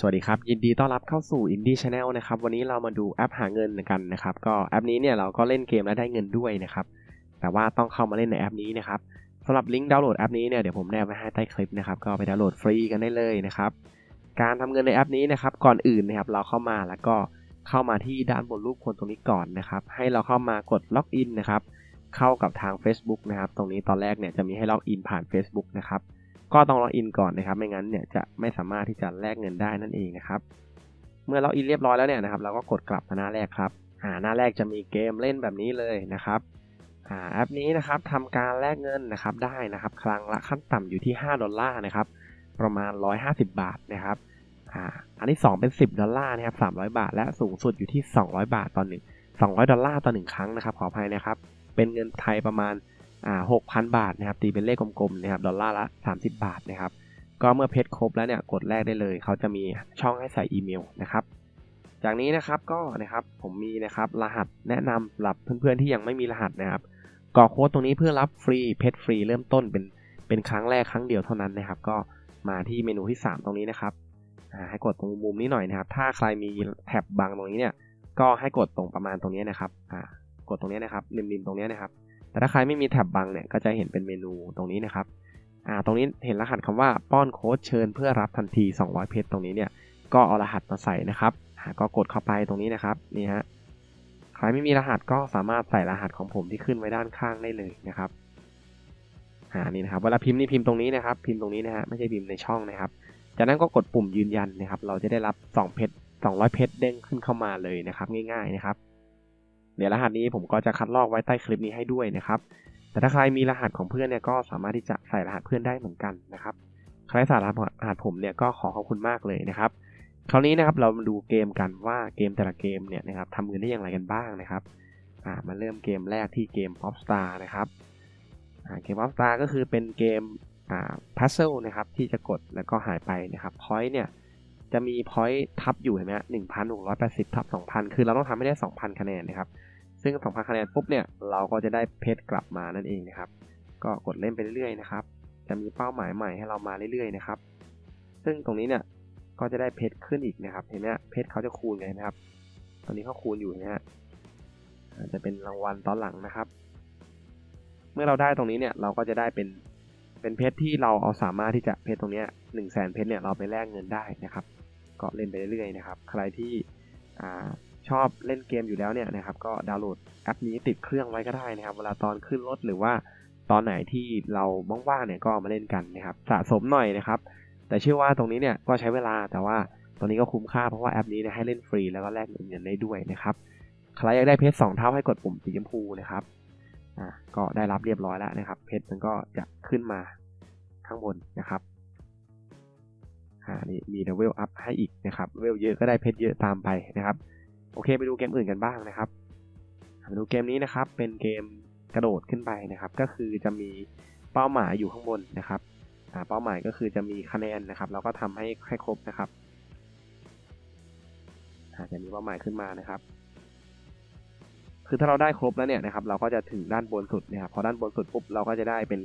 สวัสดีครับ ยินดีต้อนรับเข้าสู่ Indie Channel นะครับ วันนี้เรามาดูแอปหาเงินกันนะครับ ก็แอปนี้เนี่ยเราก็เล่นเกมและได้เงินด้วยนะครับ แต่ว่าต้องเข้ามาเล่นในแอปนี้นะครับสำหรับลิงก์ดาวน์โหลดแอปนี้เนี่ยเดี๋ยวผมแนบไว้ให้ใต้คลิปนะครับ ก็ไปดาวน์โหลดฟรีกันได้เลยนะครับ การทำเงินในแอปนี้นะครับ ก่อนอื่นนะครับเราเข้ามาแล้วก็เข้ามาที่ด้านบนรูปคนตรงนี้ก่อนนะครับ ให้เราเข้ามากดล็อกอินนะครับ เข้ากับทาง Facebook นะครับ ตรงนี้ตอนแรกเนี่ยจะมีให้ล็อกอินผ่าน Facebook นะครับ ก็ต้องล็อกอินก่อนนะครับ ไม่งั้นเนี่ยจะไม่สามารถที่จะแลกเงินได้นั่นเองนะครับ เมื่อล็อกอินเรียบร้อยแล้วเนี่ยนะครับ เราก็กดกลับหน้าแรกครับอ่าหน้าแรกจะมีเกมเล่นแบบนี้เลยนะครับอ่าแอปนี้นะครับทำการแลกเงินนะครับได้นะครับ ครั้งละขั้นต่ำอยู่ที่ 5 ดอลลาร์นะครับ ประมาณ 150 บาทนะครับอ่าอันที่ 2 เป็น 10 ดอลลาร์นะครับ 300 บาท และสูงสุดอยู่ที่ 200 บาทต่อหนึ่ง200 ดอลลาร์ต่อหนึ่งครั้งนะครับ ขออภัยนะครับ เป็นเงินไทยประมาณ อ่า6,000บาทนะครับตีเป็นเลขกลมๆนะครับดอลลาร์ละ 30 บาทนะครับก็เมื่อเพชรครบแล้วเนี่ยกดแรกได้เลย เขาจะมีช่องให้ใส่อีเมลนะครับจากนี้นะครับก็นะครับผมมีนะครับรหัสแนะนำสำหรับเพื่อนๆที่ยังไม่มีรหัสนะครับกรอกโค้ดตรงนี้เพื่อรับฟรีเพชรฟรีเริ่มต้นเป็นเป็นครั้งแรกครั้งเดียวเท่านั้นนะครับ ก็มาที่เมนูที่ 3 ตรงนี้นะครับให้กดตรงมุมนี้หน่อยนะครับ ถ้าใครมีแท็บบังตรงนี้เนี่ยก็ให้กดตรงประมาณตรงนี้นะครับกดตรงนี้นะครับริมๆตรงนี้นะครับ แต่ถ้าใครไม่มีแท็บบังเนี่ยก็จะเห็นเป็นเมนูตรงนี้นะครับอ่าตรงนี้เห็นรหัสคำว่าป้อนโค้ดเชิญเพื่อรับทันที 200 เพชรตรงนี้เนี่ยก็เอารหัสมาใส่นะครับอ่าก็กดเข้าไปตรงนี้นะครับนี่ฮะใครไม่มีรหัสก็สามารถใส่รหัสของผมที่ขึ้นไว้ด้านข้างได้เลยนะครับอ่านี่นะครับเวลาพิมพ์นี่พิมพ์ตรงนี้นะครับ พิมพ์ตรงนี้นะฮะไม่ใช่พิมพ์ในช่องนะครับ จากนั้นก็กดปุ่มยืนยันนะครับ เราจะได้รับ 2 เพชร200 เพชรเด้งขึ้นเข้ามาเลยนะครับ ง่ายๆนะครับ เดี๋ยวรหัสนี้ผมก็จะคัดลอกไว้ใต้คลิปนี้ให้ด้วยนะครับ แต่ถ้าใครมีรหัสของเพื่อนเนี่ยก็สามารถที่จะใส่รหัสเพื่อนได้เหมือนกันนะครับ ใครใส่รหัสผมเนี่ยก็ขอขอบคุณมากเลยนะครับ คราวนี้นะครับเรามาดูเกมกันว่าเกมแต่ละเกมเนี่ยนะครับทำเงินได้อย่างไรกันบ้างนะครับ อ่ามาเริ่มเกมแรกที่เกม Pop Star นะครับ อ่าเกม Pop Star ก็คือเป็นเกมอ่า puzzle นะครับที่จะกดแล้วก็หายไปนะครับ point เนี่ยจะมี point ทับอยู่เห็นไหมหนึ่งพันหกร้อยแปดสิบทับสองพันคือเราต้องทำให้ได้สองพันคะแนนนะครับ ซึ่ง2,000คะแนนปุ๊บเนี่ยเราก็จะได้เพชรกลับมานั่นเองนะครับ ก็กดเล่นไปเรื่อยๆนะครับ จะมีเป้าหมายใหม่ให้เรามาเรื่อยๆนะครับ ซึ่งตรงนี้เนี่ยก็จะได้เพชรขึ้นอีกนะครับ เห็นไหมเพชรเขาจะคูณไงนะครับ ตอนนี้เขาคูณอยู่นะฮะอาจจะเป็นรางวัลตอนหลังนะครับ เมื่อเราได้ตรงนี้เนี่ยเราก็จะได้เป็นเป็นเพชรที่เราเอาสามารถที่จะเพชรตรงนี้หนึ่งแสนเพชรเนี่ยเราไปแลกเงินได้นะครับ ก็เล่นไปเรื่อยๆนะครับ ใครที่อ่า ชอบเล่นเกมอยู่แล้วเนี่ยนะครับก็ดาวน์โหลดแอปนี้ติดเครื่องไว้ก็ได้นะครับ เวลาตอนขึ้นรถหรือว่าตอนไหนที่เราว่างๆเนี่ยก็มาเล่นกันนะครับสะสมหน่อยนะครับ แต่เชื่อว่าตรงนี้เนี่ยก็ใช้เวลาแต่ว่าตอนนี้ก็คุ้มค่าเพราะว่าแอปนี้ให้เล่นฟรีแล้วก็แลกเงินได้ด้วยนะครับใครอยากได้เพชรสองเท่าให้กดปุ่มสีชมพูนะครับอ่าก็ได้รับเรียบร้อยแล้วนะครับ เพชรมันก็จะขึ้นมาข้างบนนะครับอ่านี่มีเลเวลอัพให้อีกนะครับเลเวลเยอะก็ได้เพชรเยอะตามไปนะครับ โอเคไปดูเกมอื่นกันบ้างนะครับมาดูเกมนี้นะครับ เป็นเกมกระโดดขึ้นไปนะครับ ก็คือจะมีเป้าหมายอยู่ข้างบนนะครับเป้าหมายก็คือจะมีคะแนนนะครับแล้วก็ทำให้ให้ครบนะครับจะมีเป้าหมายขึ้นมานะครับ คือถ้าเราได้ครบแล้วเนี่ยนะครับ เราก็จะถึงด้านบนสุดนะครับพอด้านบนสุดปุ๊บเราก็จะได้เป็น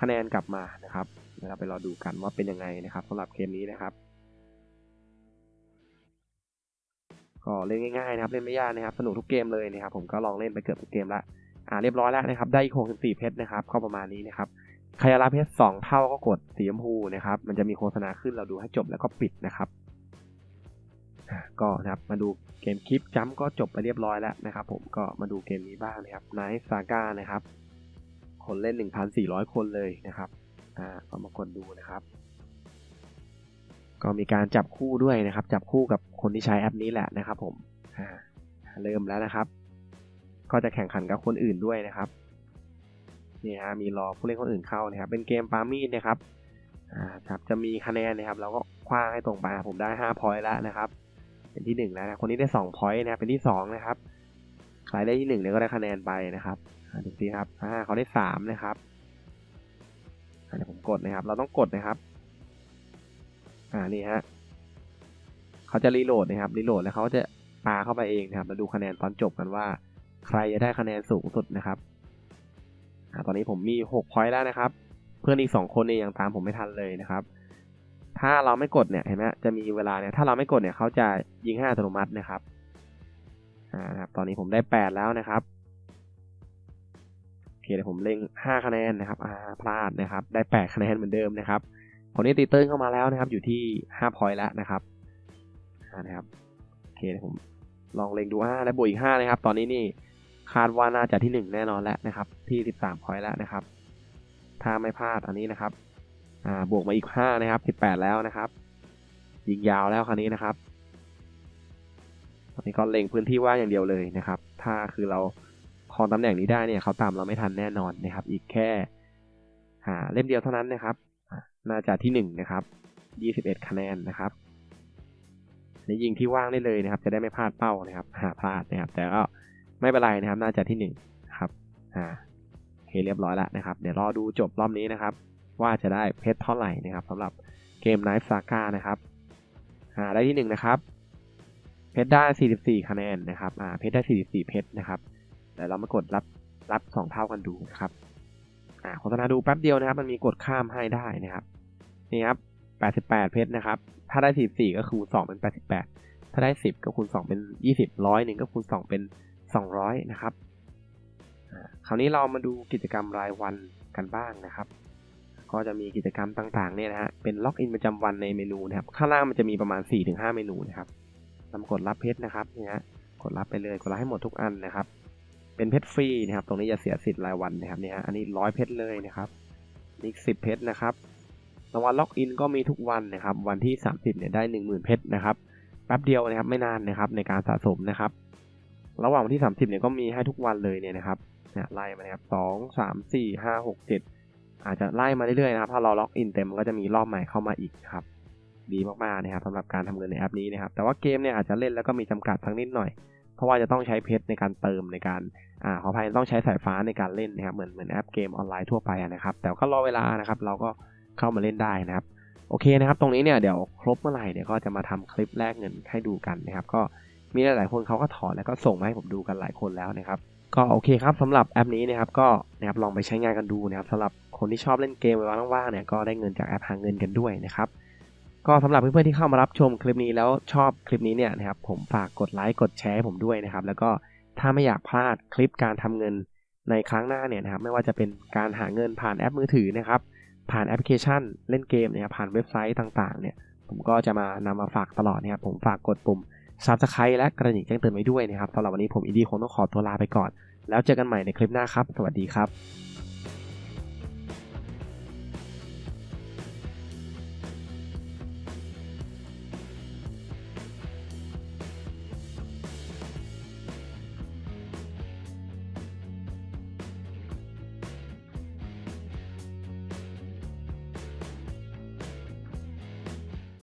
คะแนนกลับมานะครับเราไปรอดูกันว่าเป็นยังไงนะครับสำหรับเกมนี้นะครับ ก็เล่นง่ายๆนะครับเล่นไม่ยากนะครับสนุกทุกเกมเลยนะครับผมก็ลองเล่นไปเกือบทุกเกมละอ่าเรียบร้อยแล้วนะครับได้อีก64เพชรนะครับก็ประมาณนี้นะครับใครรับเพชร2เท่าก็กดสีชมพูนะครับมันจะมีโฆษณาขึ้นเราดูให้จบแล้วก็ปิดนะครับก็นะครับมาดูเกมคลิปจัมก็จบไปเรียบร้อยแล้วนะครับผมก็มาดูเกมนี้บ้างนะครับไนท์ซาก้านะครับคนเล่น 1,400 คนเลยนะครับอ่าก็มากดดูนะครับ ก็มีการจับคู่ด้วยนะครับ จับคู่กับคนที่ใช้แอปนี้แหละนะครับผมเริ่มแล้วนะครับ ก็จะแข่งขันกับคนอื่นด้วยนะครับนี่ฮะมีรอผู้เล่นคนอื่นเข้านะครับ เป็นเกมปามีดนะครับอ่าครับจะมีคะแนนนะครับ เราก็คว้างให้ตรงไปผมได้5พอยต์แล้วนะครับ เป็นที่ 1 แล้วนะคนนี้ได้2พอยต์นะครับเป็นที่ 2 นะครับใครได้ที่1เนี่ยก็ได้คะแนนไปนะครับดูสิครับอ่าเขาได้3นะครับเดี๋ยวผมกดนะครับ เราต้องกดนะครับ อ่านี่ฮะเขาจะรีโหลดนะครับรีโหลดแล้วเขาจะปาเข้าไปเองนะครับมาดูคะแนนตอนจบกันว่า ใครจะได้คะแนนสูงสุดนะครับอ่าตอนนี้ผมมี6พอยต์แล้วนะครับ เพื่อนอีก 2 คนเนี่ยยังตามผมไม่ทันเลยนะครับ ถ้าเราไม่กดเนี่ยเห็นไหมจะมีเวลาเนี่ยถ้าเราไม่กดเนี่ยเขาจะยิงให้อัตโนมัตินะครับอ่าครับตอนนี้ผมได้ 8 แล้วนะครับโอเคเดี๋ยวผมเล็ง5คะแนนนะครับอ่าพลาดนะครับ ได้ 8 คะแนนเหมือนเดิมนะครับ ผลนี้ตีเติ้ลเข้ามาแล้วนะครับ อยู่ที่5พอยต์แล้วนะครับนะครับโอเคผมลองเล็งดูอ่าได้บวกอีก5นะครับ ตอนนี้นี่คาดว่าน่าจะที่ 1 แน่นอนแล้วนะครับ ที่ 13พอยต์แล้วนะครับ ถ้าไม่พลาดอันนี้นะครับอ่าบวกมาอีกห้านะครับสิบแปดแล้วนะครับ ยิงยาวแล้วคราวนี้นะครับตอนนี้ก็เล็งพื้นที่ว่างอย่างเดียวเลยนะครับ ถ้าคือเราครองตำแหน่งนี้ได้เนี่ยเขาตามเราไม่ทันแน่นอนนะครับ อีกแค่หาเล่มเดียวเท่านั้นนะครับ น่าจะที่หนึ่งนะครับยี่สิบเอ็ดคะแนนนะครับในยิงที่ว่างได้เลยนะครับ จะได้ไม่พลาดเป้านะครับ หาพลาดนะครับ แต่ก็ไม่เป็นไรนะครับ น่าจะที่หนึ่งครับอ่าเคเรียบร้อยแล้วนะครับ เดี๋ยวรอดูจบรอบนี้นะครับ ว่าจะได้เพชรเท่าไหร่นะครับสำหรับเกม Knife Saga นะครับหาได้ที่หนึ่งนะครับเพชรได้ 44 คะแนนนะครับอ่าเพชรได้ 44 เพชรนะครับเดี๋ยวเรามากดรับรับ 2 เท่ากันดูนะครับ โฆษณาดูแป๊บเดียวนะครับ มันมีกดข้ามให้ได้นะครับ นี่ครับ 88 เพชรนะครับ ถ้าได้ 44 ก็คูณ 2 เป็น 88 ถ้าได้ 10 ก็คูณ 2 เป็น 20 ร้อยหนึ่งก็คูณ 2 เป็น 200 นะครับ คราวนี้เรามาดูกิจกรรมรายวันกันบ้างนะครับ ก็จะมีกิจกรรมต่างๆเนี่ยนะฮะ เป็นล็อกอินประจำวันในเมนูนะครับ ข้างล่างมันจะมีประมาณ 4-5 เมนูนะครับเรากดรับเพชรนะครับเนี่ยฮะ กดรับไปเลย กดรับให้หมดทุกอันนะครับ เป็นเพชรฟรีนะครับ ตรงนี้จะเสียสิทธิ์รายวันนะครับเนี่ยฮะอันนี้ร้อยเพชรเลยนะครับนี่สิบเพชรนะครับรางวัลล็อกอินก็มีทุกวันนะครับ วันที่ 30เนี่ยได้ 10,000 เพชรนะครับแป๊บเดียวนะครับไม่นานนะครับในการสะสมนะครับ ระหว่างวันที่ 30เนี่ยก็มีให้ทุกวันเลยเนี่ยนะครับเนี่ยไล่มานะครับสองสามสี่ห้าหกเจ็ดอาจจะไล่มาเรื่อยๆนะครับ ถ้าเราล็อกอินเต็มมันก็จะมีรอบใหม่เข้ามาอีกครับ ดีมากๆนะครับสำหรับการทำเงินในแอปนี้นะครับ แต่ว่าเกมเนี่ยอาจจะเล่นแล้วก็มีจำกัดทั้งนิดหน่อย เพราะว่าจะต้องใช้เพชรในการเติมในการอ่าขออภัยต้องใช้สายฟ้าในการเล่นนะครับเหมือนเหมือนแอปเกมออนไลน์ทั่วไปนะครับ แต่ก็รอเวลานะครับเราก็เข้ามาเล่นได้นะครับโอเคนะครับตรงนี้เนี่ยเดี๋ยวครบเมื่อไหร่เดี๋ยวก็จะมาทำคลิปแลกเงินให้ดูกันนะครับ ก็มีหลายๆคนเขาก็ถอนแล้วก็ส่งมาให้ผมดูกันหลายคนแล้วนะครับก็โอเคครับสำหรับแอปนี้นะครับก็นะครับลองไปใช้งานกันดูนะครับสำหรับคนที่ชอบเล่นเกมเวลาว่างๆเนี่ยก็ได้เงินจากแอปหาเงินกันด้วยนะครับ ก็สำหรับเพื่อนๆที่เข้ามารับชมคลิปนี้แล้วชอบคลิปนี้เนี่ยนะครับผมฝากกดไลค์กดแชร์ให้ผมด้วยนะครับ แล้วก็ถ้าไม่อยากพลาดคลิปการทำเงินในครั้งหน้าเนี่ยนะครับไม่ว่าจะเป็นการหาเงินผ่านแอปมือถือนะครับผ่านแอปพลิเคชันเล่นเกมเนี่ยผ่านเว็บไซต์ต่างๆเนี่ยผมก็จะมานำมาฝากตลอดนะครับผมฝากกดปุ่ม Subscribe และกระดิ่งแจ้งเตือนไว้ด้วยนะครับสำหรับวันนี้ผมอินดี้คงต้องขอตัวลาไปก่อน แล้วเจอกันใหม่ในคลิปหน้าครับ สวัสดีครับ